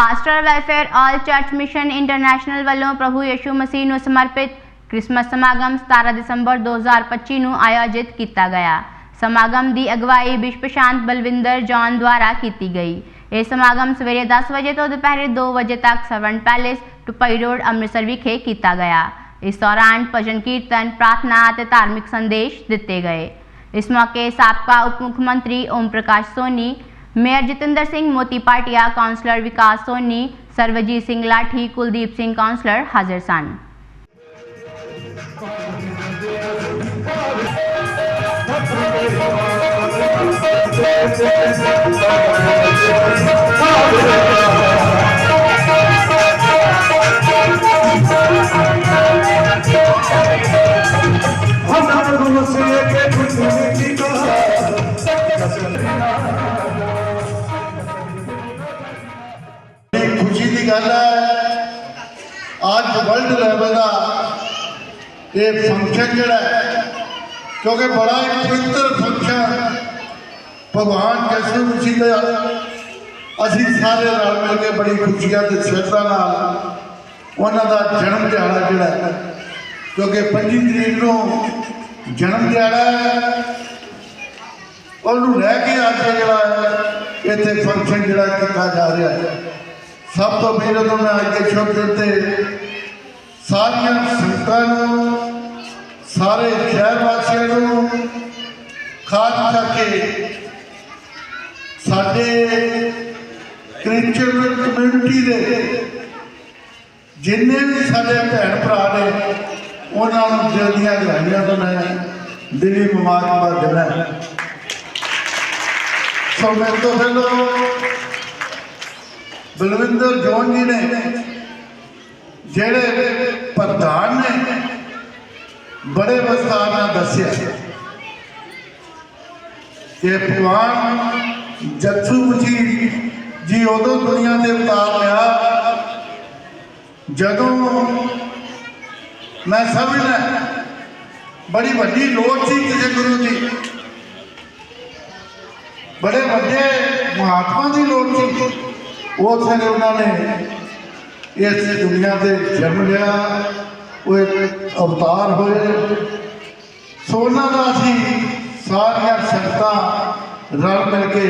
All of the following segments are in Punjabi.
Pastor welfare all church mission international ਵੱਲੋਂ ਪ੍ਰਭੂ ਯਿਸੂ ਮਸੀਹ ਨੂੰ ਸਮਰਪਿਤ ਕ੍ਰਿਸਮਸ ਸਮਾਗਮ 17 ਦਸੰਬਰ 2025 ਨੂੰ ਆਯੋਜਿਤ ਕੀਤਾ ਗਿਆ। ਸਮਾਗਮ ਦੀ ਅਗਵਾਈ ਬਿਸ਼ਪ ਸ਼ਾਂਤ ਬਲਵਿੰਦਰ ਜੌਨ ਦੁਆਰਾ ਕੀਤੀ ਗਈ। ਇਹ ਸਮਾਗਮ ਸਵੇਰੇ 10 ਵਜੇ ਤੋਂ ਦੁਪਹਿਰੇ 2 ਵਜੇ ਤੱਕ ਸਵਰਨ ਪੈਲੇਸ, ਟੁਪਈ ਰੋਡ, ਅੰਮ੍ਰਿਤਸਰ ਵਿਖੇ ਕੀਤਾ ਗਿਆ। ਇਸ ਦੌਰਾਨ ਭਜਨ ਕੀਰਤਨ, ਪ੍ਰਾਰਥਨਾ ਅਤੇ ਧਾਰਮਿਕ ਸੰਦੇਸ਼ ਦਿੱਤੇ ਗਏ। ਇਸ ਮੌਕੇ ਸਾਬਕਾ ਉਪ ਮੁੱਖ ਮੰਤਰੀ ਓਮ ਪ੍ਰਕਾਸ਼ ਸੋਨੀ मेयर जितेंद्र सिंह, मोती पाटिया, काउंसलर विकास सोनी, सरवजीत सिंह लाठी, कुलदीप सिंह, काउंसलर हाजिर सन। ਖੁਸ਼ੀ ਦੀ ਗੱਲ ਹੈ। ਅੱਜ ਵਰਲਡ ਲੈਵਲ ਦਾ ਇਹ ਫੰਕਸ਼ਨ ਜਿਹੜਾ ਕਿਉਂਕਿ ਬੜਾ ਇੱਕ ਪਵਿੱਤਰ ਫੰਕਸ਼ਨ ਭਗਵਾਨ ਕ੍ਰਿਸ਼ਨ ਜੀ ਦਾ। ਅਸੀਂ ਸਾਰੇ ਰਲ ਮਿਲ ਕੇ ਬੜੀ ਖੁਸ਼ੀਆਂ ਤੇ ਸ਼ਰਧਾ ਨਾਲ ਉਹਨਾਂ ਦਾ ਜਨਮ ਦਿਹਾੜਾ ਜਿਹੜਾ ਕਿਉਂਕਿ 25 ਤਰੀਕ ਨੂੰ ਜਨਮ ਦਿਹਾੜਾ ਹੈ। ਉਹਨੂੰ ਲੈ ਕੇ ਅੱਜ ਜਿਹੜਾ ਇੱਥੇ ਫੰਕਸ਼ਨ ਜਿਹੜਾ ਕੀਤਾ ਜਾ ਰਿਹਾ ਹੈ। ਸਭ ਤੋਂ ਪਹਿਲਾਂ ਤਾਂ ਮੈਂ ਅੱਜ ਦੇ ਸ਼ੁਭ ਦਿਨ ਤੇ ਸਾਰੀਆਂ ਸੰਗਤਾਂ ਨੂੰ, ਸਾਰੇ ਸ਼ਹਿਰ ਵਾਸੀਆਂ ਨੂੰ ਖਾਸ ਕਰਕੇ ਸਾਡੇ ਕ੍ਰਿਸਚੀਅਨ ਕਮਿਊਨਿਟੀ ਦੇ ਜਿੰਨੇ ਵੀ ਸਾਡੇ ਭੈਣ ਭਰਾ ਨੇ, ਉਹਨਾਂ ਨੂੰ ਦਿਲ ਦੀਆਂ ਗਹਿਰਾਈਆਂ ਤੋਂ ਮੈਂ ਦਿਲੀ ਮੁਬਾਰਕਬਾਦ ਦਿੰਦਾ ਸੋ ਮੈਂ ਤੋਂ ਪਹਿਲਾਂ ਬਲਵਿੰਦਰ ਜੋਨ ਜੀ ਨੇ, ਜਿਹੜੇ ਪ੍ਰਧਾਨ ਨੇ, ਬੜੇ ਵਿਸਥਾਰ ਨਾਲ ਦੱਸਿਆ ਕਿ ਭਗਵਾਨ ਜੱਸੂ ਮਸੀਹ ਜੀ ਉਦੋਂ ਦੁਨੀਆ ਦੇ ਉਤਾਰ ਲਿਆ, ਜਦੋਂ ਮੈਂ ਸਮਝਦਾ, ਬੜੀ ਵੱਡੀ ਲੋੜ ਸੀ ਕਿਸੇ ਗੁਰੂ ਦੀ ਬੜੇ ਵੱਡੇ ਮਹਾਤਮਾ ਦੀ ਲੋੜ ਸੀ। ਉਸ ਵੇਲੇ ਉਹਨਾਂ ਨੇ ਇਸ ਦੁਨੀਆ ਤੇ ਜਨਮ ਲਿਆ, ਉਹ ਇੱਕ ਅਵਤਾਰ ਹੋਏ। ਸੋ ਉਹਨਾਂ ਦਾ ਅਸੀਂ ਸਾਰੀਆਂ ਸੰਗਤਾਂ ਰਲ ਮਿਲ ਕੇ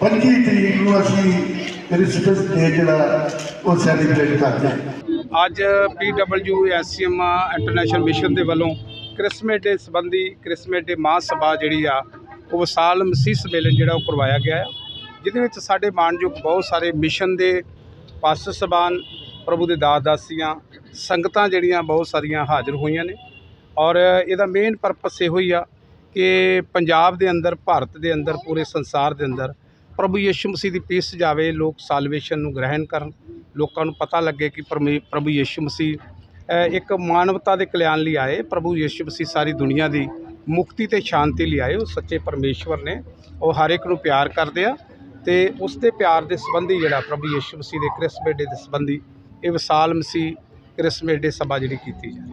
25 ਤਰੀਕ ਨੂੰ ਅਸੀਂ ਕ੍ਰਿਸਮਸ ਡੇ ਜਿਹੜਾ ਉਹ ਸੈਲੀਬ੍ਰੇਟ ਕਰਦੇ ਹਾਂ। ਅੱਜ ਪੀਡਬਲਯੂਐਸਸੀਐਮ ਇੰਟਰਨੈਸ਼ਨਲ ਮਿਸ਼ਨ ਦੇ ਵੱਲੋਂ ਕ੍ਰਿਸਮਸ ਡੇ ਸੰਬੰਧੀ ਕ੍ਰਿਸਮਸ ਡੇ ਮਹਾਂ ਸਭਾ ਜਿਹੜੀ ਆ, ਉਹ ਵਿਸਾਲ ਮਸੀਹ ਸੰਮੇਲਨ ਜਿਹੜਾ ਉਹ ਕਰਵਾਇਆ ਗਿਆ ਹੈ। ਜਿਹਦੇ ਵਿੱਚ ਸਾਡੇ ਮਾਣਯੋਗ ਬਹੁਤ ਸਾਰੇ ਮਿਸ਼ਨ ਦੇ ਪਾਸਟਰ ਸਬਾਨ ਪ੍ਰਭੂ ਦੇ ਦਾਸ ਦਾਸੀਆਂ ਸੰਗਤਾਂ ਜਿਹੜੀਆਂ ਬਹੁਤ ਸਾਰੀਆਂ ਹਾਜ਼ਰ ਹੋਈਆਂ ਨੇ। ਔਰ ਇਹਦਾ ਮੇਨ ਪਰਪਸ ਇਹੋ ਹੀ ਆ ਕਿ ਪੰਜਾਬ ਦੇ ਅੰਦਰ, ਭਾਰਤ ਦੇ ਅੰਦਰ, ਪੂਰੇ ਸੰਸਾਰ ਦੇ ਅੰਦਰ ਪ੍ਰਭੂ ਯਿਸੂ ਮਸੀਹ ਦੀ ਪੀਸ ਜਾਵੇ, ਲੋਕ ਸਾਲਵੇਸ਼ਨ ਨੂੰ ਗ੍ਰਹਿਣ ਕਰਨ। ਲੋਕਾਂ ਨੂੰ ਪਤਾ ਲੱਗੇ ਕਿ ਪਰਮੇ- ਪ੍ਰਭੂ ਯਿਸੂ ਮਸੀਹ ਇੱਕ ਮਾਨਵਤਾ ਦੇ ਕਲਿਆਣ ਲਈ ਆਏ, ਪ੍ਰਭੂ ਯਿਸੂ ਮਸੀਹ ਸਾਰੀ ਦੁਨੀਆ ਦੀ ਮੁਕਤੀ ਤੇ ਸ਼ਾਂਤੀ ਲਈ ਆਏ, ਉਹ ਸੱਚੇ ਪਰਮੇਸ਼ਵਰ ਨੇ। ਉਹ ਹਰ ਇੱਕ ਨੂੰ ਪਿਆਰ ਕਰਦੇ ਆ। ਤੇ ਉਸ ਦੇ ਪਿਆਰ ਦੇ ਸੰਬੰਧੀ ਜਿਹੜਾ ਪ੍ਰਭੂ ਯਿਸੂ ਮਸੀਹ ਦੇ ਕ੍ਰਿਸਮਸ ਡੇ ਦੇ ਸੰਬੰਧੀ ਇਹ ਵਿਸਾਲ ਮਸੀਹ ਕ੍ਰਿਸਮਸ ਡੇ ਸਭਾ ਜਿਹੜੀ ਕੀਤੀ ਜਾਂਦੀ